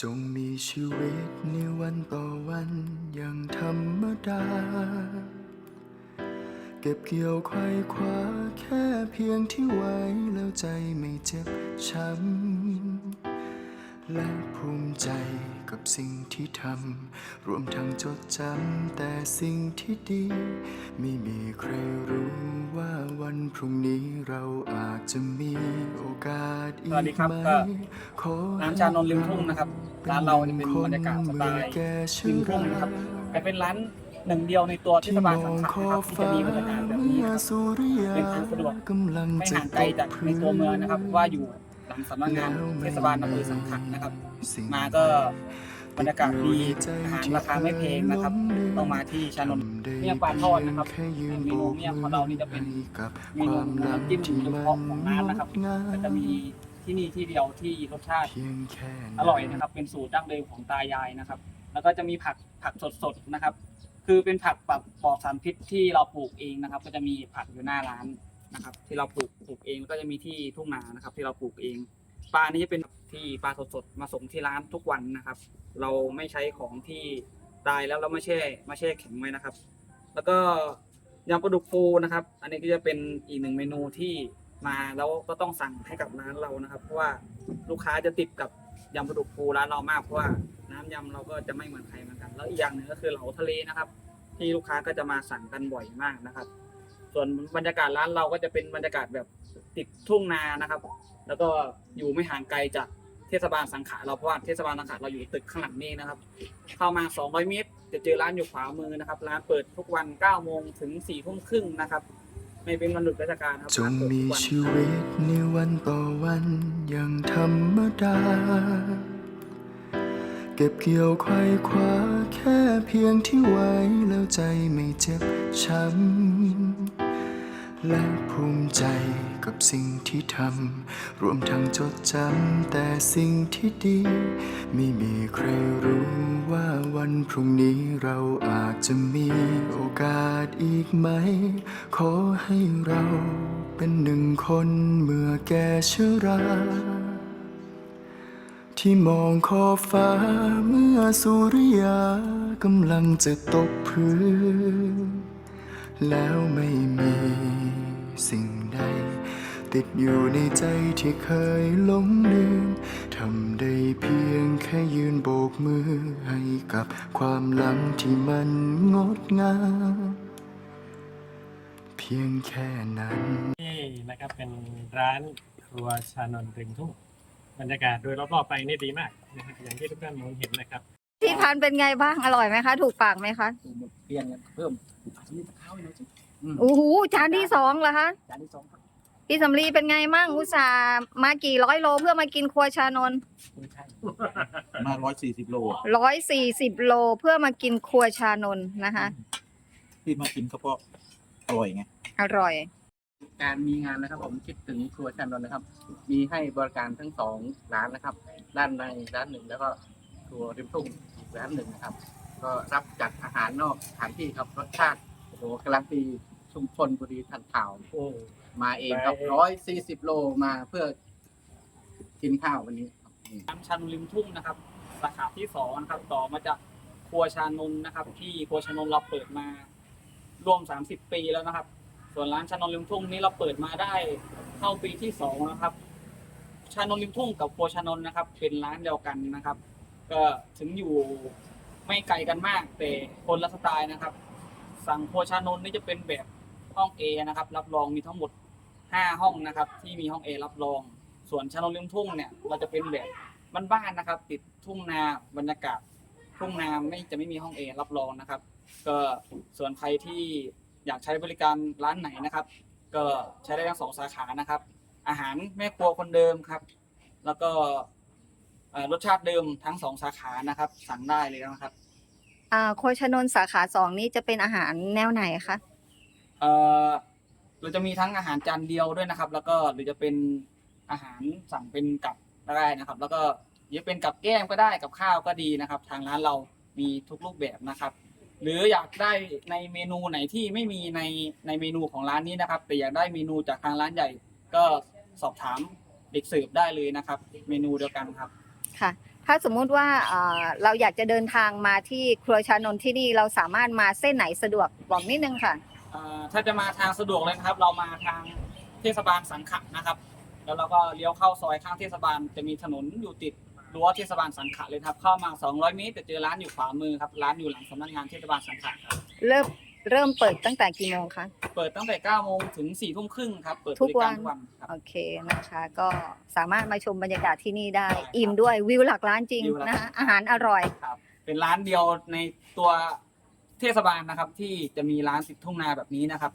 จงมีชีวิตในวันต่อวันอย่างธรรมดา เก็บเกี่ยวไขว่คว้าแค่เพียงที่ไว้แล้วใจไม่เจ็บช้ำและภูมิใจ กับสิ่งที่ทำรวมทั้งจดจำแต่สิ่งที่ดี ไม่มีใครรู้ว่าวันพรุ่งนี้เราอาจจะมีโอกาสอีสวัสดีกครับไหมก็ขอร้านชานนท์ริมทุ่งนะครับ ร้านเราจะเป็นบรรยากาศสไตล์ริมทุ่งนะครับแต่เป็นร้านหนึ่งเดียวในตัวเทศบาลสังขะนะครับที่จะมีบรรยากาศแบบนี้ครับเป็นทางสะดวกกำลังไม่จะห่างไกลจากในตัวเมืองนะครับว่าอยู่ หลังสำนักงานเทศบาลอำเภอสังขะนะครับ มาก็บรรยากาศดีอาหารราคาไม่แพงนะครับต้องมาที่ชานนท์เมี่ยงปลาทอดนะครับเมนูเมี่ยงของเรานี่จะเป็นเมนูน้ำจิ้มเฉพาะของร้านนะครับก็จะมีที่นี่ที่เดียวที่รสชาติเพียงแค่อร่อยนะครับ เป็นสูตรดั้งเดิมของตายายนะครับ แล้วก็จะมีผักผักสดๆนะครับ คือเป็นผักปลอดปลอดสารพิษที่เราปลูกเองนะครับ ก็จะมีผักอยู่หน้าร้าน นะครับ ที่เราปลูกปลูกเองแล้วก็จะมีที่ทุ่งนานะครับ ที่เราปลูกเองปลานี้จะเป็นที่ปลาสดๆมาส่งที่ร้านทุกวันนะครับ เราไม่ใช้ของที่ตายแล้วเราไม่แช่มาแช่แข็งไว้นะครับ แล้วก็ยำปลาดุกฟูนะครับ อันนี้ก็จะเป็นอีกหนึ่งเมนูที่มาแล้วก็ต้องสั่งให้กับร้านเรานะครับ เพราะว่าลูกค้าจะติดกับยำปลาดุกฟูร้านเรามากเพราะว่าน้ำยำเราก็จะไม่เหมือนใครเหมือนกัน แล้วอีกอย่างหนึ่งก็คือเหลาทะเลนะครับ ที่ลูกค้าก็จะมาสั่งกันบ่อยมากนะครับ ส่วนบรรยากาศร้านเราก็จะเป็นบรรยากาศแบบติดทุ่งนานะครับ แล้วก็อยู่ไม่ห่างไกลจากเทศบาลสังขะเราเพราะว่าเทศบาลสังขะเราอยู่ตึกข้างหลังนี้นะครับ เข้ามา 200 เมตร จะเจอร้านอยู่ขวามือนะครับ ร้านเปิดทุกวัน 9 โมงถึง 4 ทุ่มครึ่งนะครับ ไม่เป็นวันหยุดราชการครับจงมีชีวิตในวันต่อวันอย่างธรรมดา เก็บเกี่ยวไขว่คว้าแค่เพียงที่ไว้แล้วใจไม่เจ็บช้ำ และภูมิใจกับสิ่งที่ทำรวมทั้งจดจำแต่สิ่งที่ดี ไม่มีใครรู้ว่าวันพรุ่งนี้เราอาจจะมีโอกาสอีกไหม ขอให้เราเป็นหนึ่งคนเมื่อแก่ชราที่มองขอบฟ้าเมื่อสุริยากำลังจะตกพื้น แล้วไม่มี ติดอยู่ในใจที่เคยหลงลืมทำได้เพียงแค่ยืนโบกมือให้กับความหลังที่มันงดงาม เพียงแค่นั้น นี่นะครับเป็นร้านครัวชานนท์ริมทุ่งบรรยากาศโดยรอบๆไปนี่ดีมากนะฮะอย่างที่ทุกท่านมองเห็นนะครับ ที่ทานเป็นไงบ้างอร่อยไหมคะ ถูกปากไหมคะเปลี่ยนกันเพิ่มอันนี้ข้าวหน่อยสิอืมโอ้โหจานที่สองเหรอคะ จานที่สองครับ พี่สำลีเป็นไงมั่งอุตส่าห์มากี่ร้อยโลเพื่อมากินครัวชานนท์ไม่ใช่มาร้อยสี่สิบโลอะร้อยสี่สิบโลเพื่อมากินครัวชานนท์นะคะที่มากินก็เพราะอร่อยไง อร่อย การมีงานนะครับ ผมคิดถึงครัวชันนนท์นะครับ มีให้บริการทั้งสองร้านนะครับด้านในร้านหนึ่งแล้วก็ครัวริมทุ่งอีกร้านหนึ่งนะครับ ก็รับจัดอาหารนอกสถานที่ครับรสชาติโอ้โหการันตีชุมชนบุรีทันข่าวโอ้ มาเองครับไปร้อยสี่สิบโลมาเพื่อกินข้าววันนี้ร้านชานนริมทุ่งนะครับ สาขาที่สองนะครับ ต่อมาจากครัวชานนท์นะครับ ที่ครัวชานนท์เราเปิดมาร่วมสามสิบปีแล้วนะครับ ส่วนร้านชานนท์ริมทุ่งนี้เราเปิดมาได้เข้าปีที่สองนะครับ ชานนท์ริมทุ่งกับครัวชานนท์นะครับ เป็นร้านเดียวกันนะครับ ก็ถึงอยู่ไม่ไกลกันมากแต่คนละสไตล์นะครับ สั่งครัวชานนท์นี่จะเป็นแบบห้องเอนะครับ รับรองมีทั้งหมด ห้าห้องนะครับ ที่มีห้องเอรับรอง ส่วนชานนท์ริมทุ่งเนี่ยเราจะเป็นแบบบ้านๆนะครับ ติดทุ่งนาบรรยากาศทุ่งนาไม่จะไม่มีห้องเอรับรองนะครับ ก็ส่วนใครที่อยากใช้บริการร้านไหนนะครับ ก็ใช้ได้ทั้งสองสาขานะครับ อาหารแม่ครัวคนเดิมครับ แล้วก็เอ่อรสชาติเดิมทั้งสองสาขานะครับ สั่งได้เลยนะครับอ่าครัวชานนท์สาขาสองนี่จะเป็นอาหารแนวไหนคะเอ่อ เราจะมีทั้งอาหารจานเดียวด้วยนะครับ แล้วก็หรือจะเป็นอาหารสั่งเป็นกับก็ได้นะครับ แล้วก็จะเป็นกับแก้มก็ได้กับข้าวก็ดีนะครับ ทางร้านเรามีทุกรูปแบบนะครับ หรืออยากได้ในเมนูไหนที่ไม่มีในในเมนูของร้านนี้นะครับ แต่อยากได้เมนูจากทางร้านใหญ่ ก็สอบถามเด็กสิร์ฟได้เลยนะครับ เมนูเดียวกันครับค่ะ ถ้าสมมุติว่าเราอยากจะเดินทางมาที่ครัวชานนท์ที่นี่เราสามารถมาเส้นไหนสะดวกบอกนิดนึงค่ะ ถ้าจะมาทางสะดวกเลยนะครับ เรามาทางเทศบาลสังขะนะครับ แล้วเราก็เลี้ยวเข้าซอยข้างเทศบาลจะมีถนนอยู่ติดรั้วเทศบาลสังขะเลยครับ เข้ามา 200 เมตรจะเจอร้านอยู่ขวามือครับ ร้านอยู่หลังสำนักงานเทศบาลสังขะครับ เริ่มเริ่มเปิดตั้งแต่กี่โมงคะ เปิดตั้งแต่9โมงถึง4ทุ่มครึ่งครับ เปิดทุบกริวัการนทุกวันครับ โอเคนะคะ ก็สามารถมาชมบรรยากาศที่นี่ได้ได้ครับอิ่มด้วยวิวหลักล้านจริงวิวหลักนะคะอาหารอร่อยครับเป็นร้านเดียวในตัว เทศบาลนะครับ ที่จะมีร้านติดทุ่งนาแบบนี้นะครับ